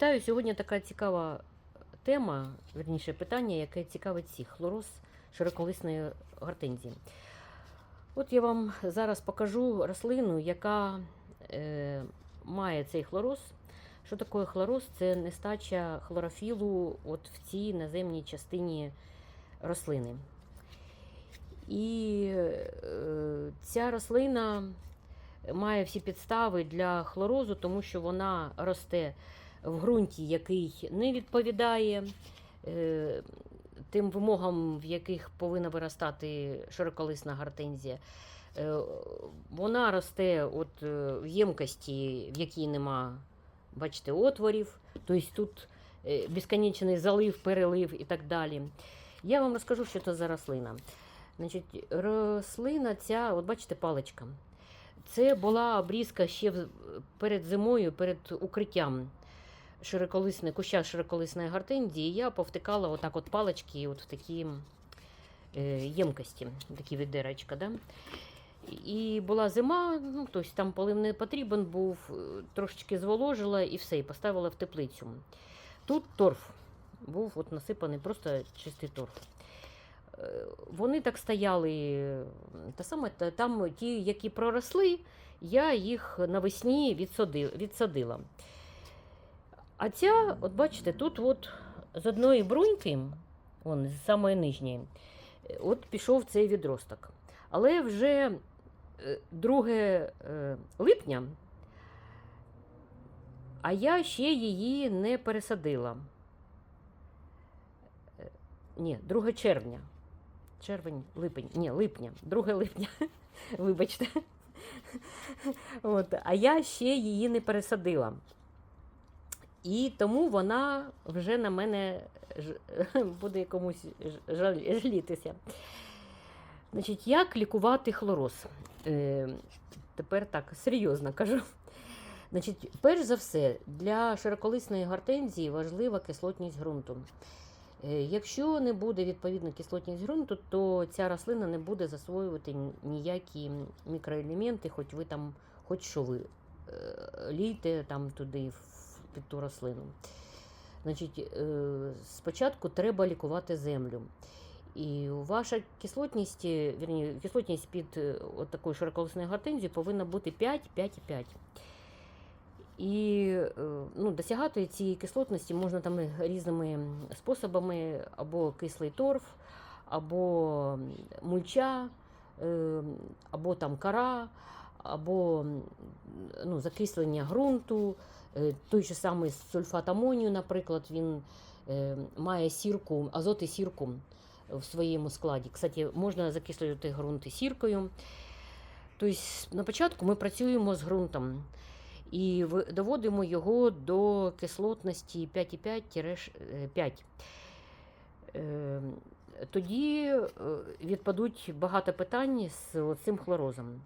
Вітаю! Сьогодні така цікава тема, верніше питання, яке цікавить всіх. Хлороз широколисної гортензії. От я вам зараз покажу рослину, яка е, має цей хлороз. Що таке хлороз? Це нестача хлорофілу от в цій наземній частині рослини. І е, ця рослина має всі підстави для хлорозу, тому що вона росте в ґрунті, який не відповідає е, тим вимогам, в яких повинна виростати широколисна гортензія. Е, Вона росте от е, в ємкості, в якій нема, бачите, отворів, тобто тут безконечний залив, перелив і так далі. Я вам розкажу, що це за рослина. Значить, рослина ця, от бачите, паличка. Це була обрізка ще перед зимою, перед укриттям широколисної, куща широколисної гортензії. Я повтикала отак от палички от в такі е, ємкості, такі відеречка. Да? І була зима, ну, тобто там полив не потрібен був, е, трошечки зволожила і все, і поставила в теплицю. Тут торф був от насипаний, просто чистий торф. Е, Вони так стояли, та саме, там ті, які проросли, я їх навесні відсадила. А ця, от бачите, тут от з одної бруньки, он, з самої нижньої, е, от пішов цей відросток. Але вже е, 2 е, липня, а я ще її не пересадила. Е, Ні, 2 червня. Червень, липень, ні, липня, 2 липня, вибачте. От, а я ще її не пересадила. І тому вона вже на мене ж- буде комусь жаль- жалітися. Значить, як лікувати хлороз? Е, тепер так, серйозно кажу. Значить, перш за все, для широколисної гортензії важлива кислотність ґрунту. Е, Якщо не буде відповідна кислотність ґрунту, то ця рослина не буде засвоювати ніякі мікроелементи, хоч ви там, хоч що ви е, лійте там туди під ту рослину. Значить, е, спочатку треба лікувати землю. І ваша кислотність, е, вірні, кислотність під е, от такою широколисною гортензією повинна бути 5, 5 і 5. І ну, досягати цієї кислотності можна там різними способами, або кислий торф, або мульча, або там кара, або ну, закислення ґрунту. Е, Той же самий сульфат амонію, наприклад, він е, має сірку, азот і сірку в своєму складі. Кстати, можна закислювати ґрунти сіркою. Тобто, на початку ми працюємо з ґрунтом і доводимо його до кислотності 5,5-5. Е, Тоді відпадуть багато питань з цим хлорозом.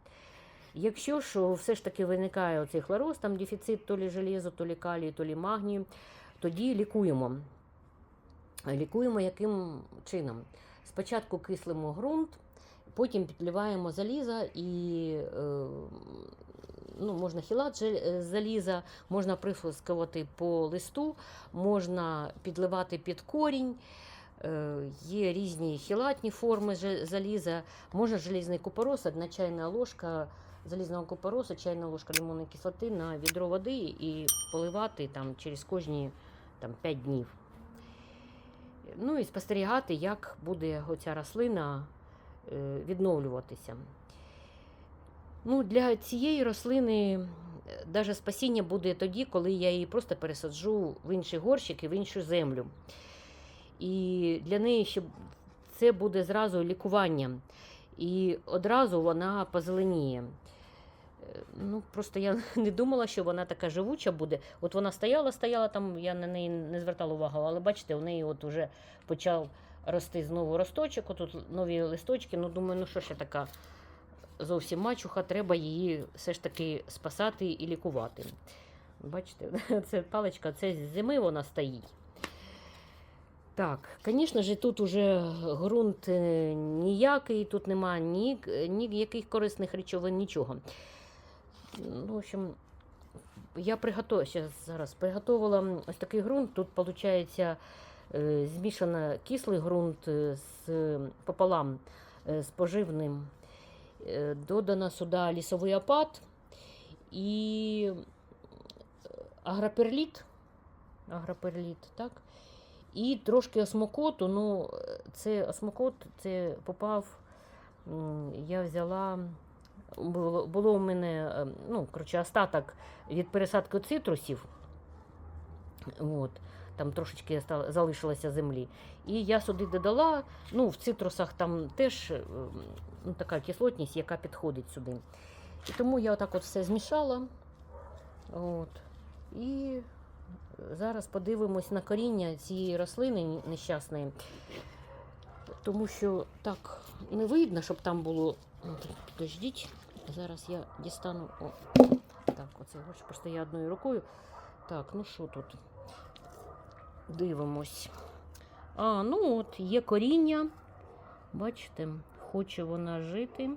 Якщо ж все ж таки виникає оцей хлороз, там дефіцит то лі железу, то лі калію, то лі магнію, тоді лікуємо. Лікуємо яким чином? Спочатку кислимо ґрунт, потім підливаємо заліза і е, ну, можна хілат е, заліза, можна прифускувати по листу, можна підливати під корінь. Е, Є різні хілатні форми заліза, можна желізний купорос, одна чайна ложка залізного купороса, чайна ложка лимонної кислоти на відро води і поливати там, через кожні там, 5 днів. Ну і спостерігати, як буде оця рослина е, відновлюватися. Ну, для цієї рослини навіть спасіння буде тоді, коли я її просто пересаджу в інший горщик і в іншу землю. І для неї ще це буде зразу лікування. І одразу вона позеленіє. Е, Ну, просто я не думала, що вона така живуча буде. От вона стояла, стояла там, я на неї не звертала увагу, але бачите, у неї от вже почав рости знову росточок, отут нові листочки. Ну, думаю, ну що я така зовсім мачуха, треба її все ж таки спасати і лікувати. Бачите, це паличка, це з зими вона стоїть. Так, звісно ж, тут уже ґрунт е, ніякий, тут немає ні, ніяких корисних речовин, нічого. Ну, в общем, я приготувала, зараз приготувала ось такий ґрунт. Тут виходить змішано кислий ґрунт е, з пополам е, з поживним. Е, Додано сюди лісовий опад і е, агроперліт. Агроперліт, так? І трошки осмокоту. Ну, е, це осмокот, це попав. Я взяла. Було, було у мене е, ну, коротше, остаток від пересадки цитрусів. От, там трошечки залишилося землі. І я сюди додала. Ну, в цитрусах там теж е, ну, така кислотність, яка підходить сюди. І тому я отак от все змішала. От. І зараз подивимось на коріння цієї рослини нещасної. Тому що так не видно, щоб там було. Підождіть. Зараз я дістану. О, так, оце просто я одною рукою. Так, ну що тут? Дивимось. А, ну от, є коріння. Бачите, хоче вона жити.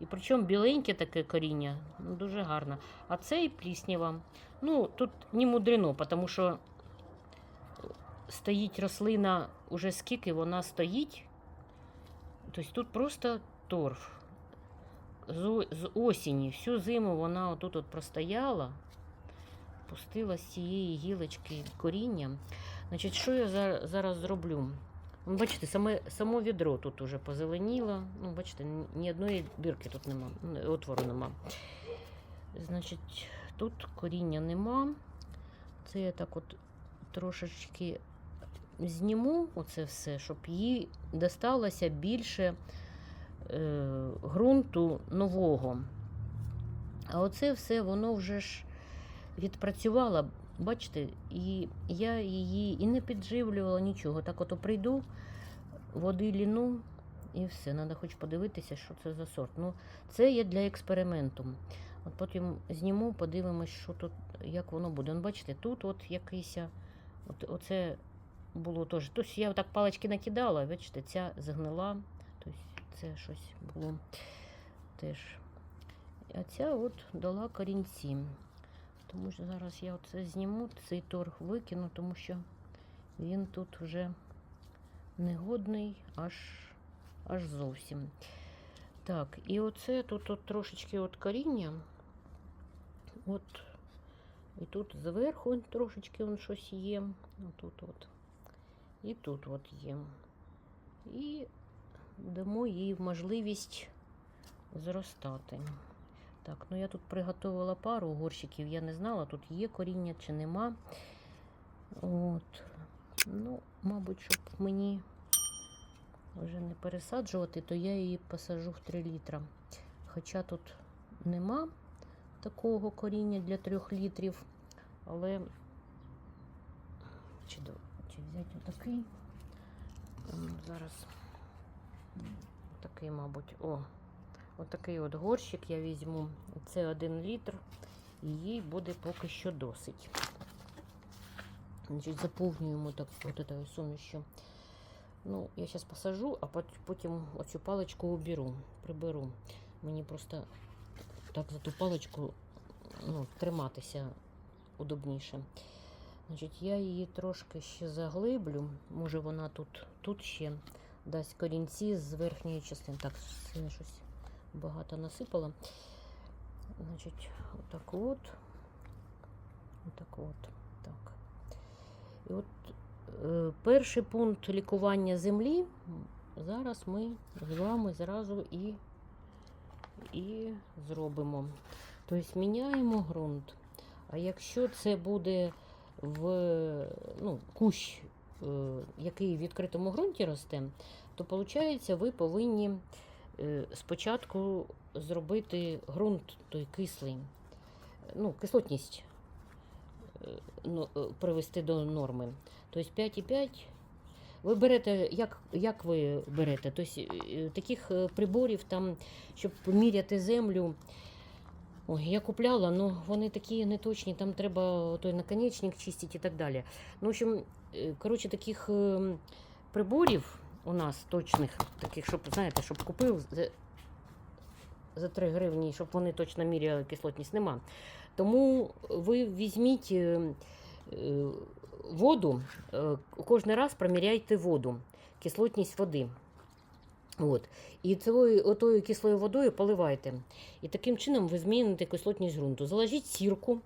І причому біленьке таке коріння, ну, дуже гарно. А це і пліснява. Ну, тут не мудрено, тому що стоїть рослина уже скільки вона стоїть. Тобто тут просто торф. З, осені всю зиму вона отут от простояла, пустила з цієї гілочки коріння. Значить, що я за- зараз зроблю? Ну, бачите, саме, само відро тут уже позеленіло. Ну, бачите, ні- одної дирки тут нема, отвору нема. Значить, тут коріння нема. Це я так от трошечки зніму оце все, щоб їй досталося більше ґрунту нового. А оце все воно вже ж відпрацювало, бачите, і я її і не підживлювала нічого. Так от прийду, води ліну і все. Треба хоч подивитися, що це за сорт. Ну, це є для експерименту. От потім зніму, подивимось, що тут, як воно буде. Ну, бачите, тут от якийсь. От, оце було теж. Тобто я так палички накидала, бачите, ця згнила. Це щось було теж. А ця от дала корінці. Тому що зараз я оце зніму, цей торг викину, тому що він тут вже негодний аж, аж зовсім. Так, і оце тут от трошечки от коріння. От, і тут зверху трошечки он щось є. Отут от. І тут от є. І дамо їй можливість зростати. Так, ну я тут приготувала пару горщиків, я не знала, тут є коріння чи нема. От. Ну, мабуть, щоб мені вже не пересаджувати, то я її посажу в 3 літра. Хоча тут нема такого коріння для 3 літрів, але чи, чи взяти отакий? Зараз такий, мабуть, о, отакий от горщик я візьму. Це 1 літр, і їй буде поки що досить. Значить, заповнюємо так от это сумішю. Ну, я зараз посажу, а потім оцю паличку уберу, приберу. Мені просто так за ту паличку ну, триматися удобніше. Значить, я її трошки ще заглиблю. Може вона тут, тут ще дасть корінці з верхньої частини. Так, я щось багато насипала. Значить, отак от. Отак от. Так. І от е, перший пункт лікування землі. Зараз ми з вами зразу і, і зробимо. Тобто міняємо ґрунт. А якщо це буде в ну, кущ, який в відкритому ґрунті росте, то виходить, ви повинні е, спочатку зробити ґрунт той кислий, ну, кислотність е, ну, е, привести до норми. Тобто 5,5. Ви берете, як, як ви берете? Тобто, е, таких е, приборів, там, щоб поміряти землю. Ой, я купляла, ну вони такі неточні, там треба той наконечник чистити і так далі. Ну, в общем, е, коротше, таких е, приборів у нас точних, таких, щоб, знаєте, щоб купив, за- за 3 гривні, щоб вони точно міряли кислотність, нема. Тому ви візьміть е, воду, кожен раз проміряйте воду, кислотність води. От. І цією отою кислою водою поливайте. І таким чином ви зміните кислотність ґрунту. Заложіть сірку.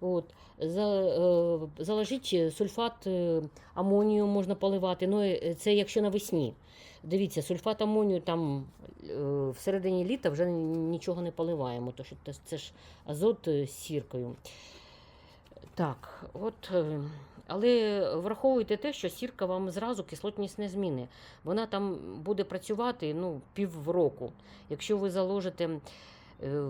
От. Е, заложіть сульфат е, амонію можна поливати. Ну, це якщо навесні. Дивіться, сульфат амонію там е, всередині літа вже нічого не поливаємо, тому що це, ж азот з сіркою. Так, от, е, але враховуйте те, що сірка вам зразу кислотність не зміни. Вона там буде працювати ну, півроку. Якщо ви заложите, е,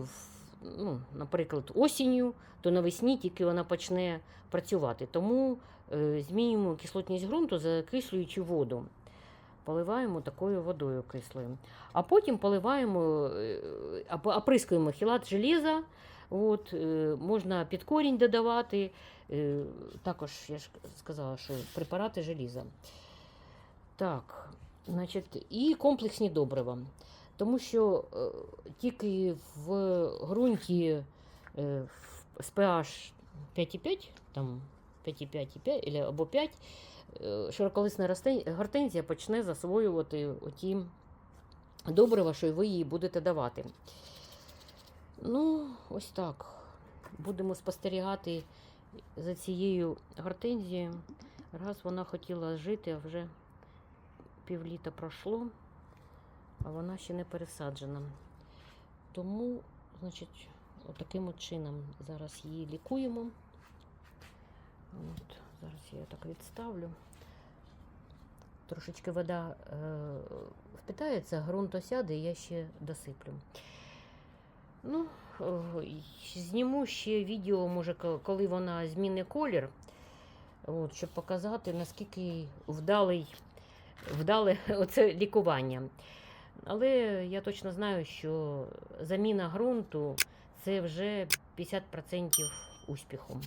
ну, наприклад, осінню, то навесні тільки вона почне працювати. Тому е, змінюємо кислотність ґрунту, закислюючи воду. Поливаємо такою водою кислою. А потім поливаємо, оприскуємо хілат желіза. От, е, можна під корінь додавати. Е, також я ж сказала, що препарати желіза. Так, значить, і комплексні добрива. Тому що е, тільки в ґрунті з pH 5,5, там 5,5 5, або 5, е, широколисна гортензія почне засвоювати оті добрива, що ви їй будете давати. Ну, ось так. Будемо спостерігати за цією гортензією. Раз вона хотіла жити, а вже півліта пройшло, а вона ще не пересаджена. Тому, значить, отаким от чином зараз її лікуємо. От, зараз я її так відставлю. Трошечки вода е, впитається, ґрунт осяде, і я ще досиплю. Ну, е, зніму ще відео, може, коли вона змінить колір, от, щоб показати, наскільки вдалий, вдале оце лікування. Але я точно знаю, що заміна ґрунту це вже 50% успіху.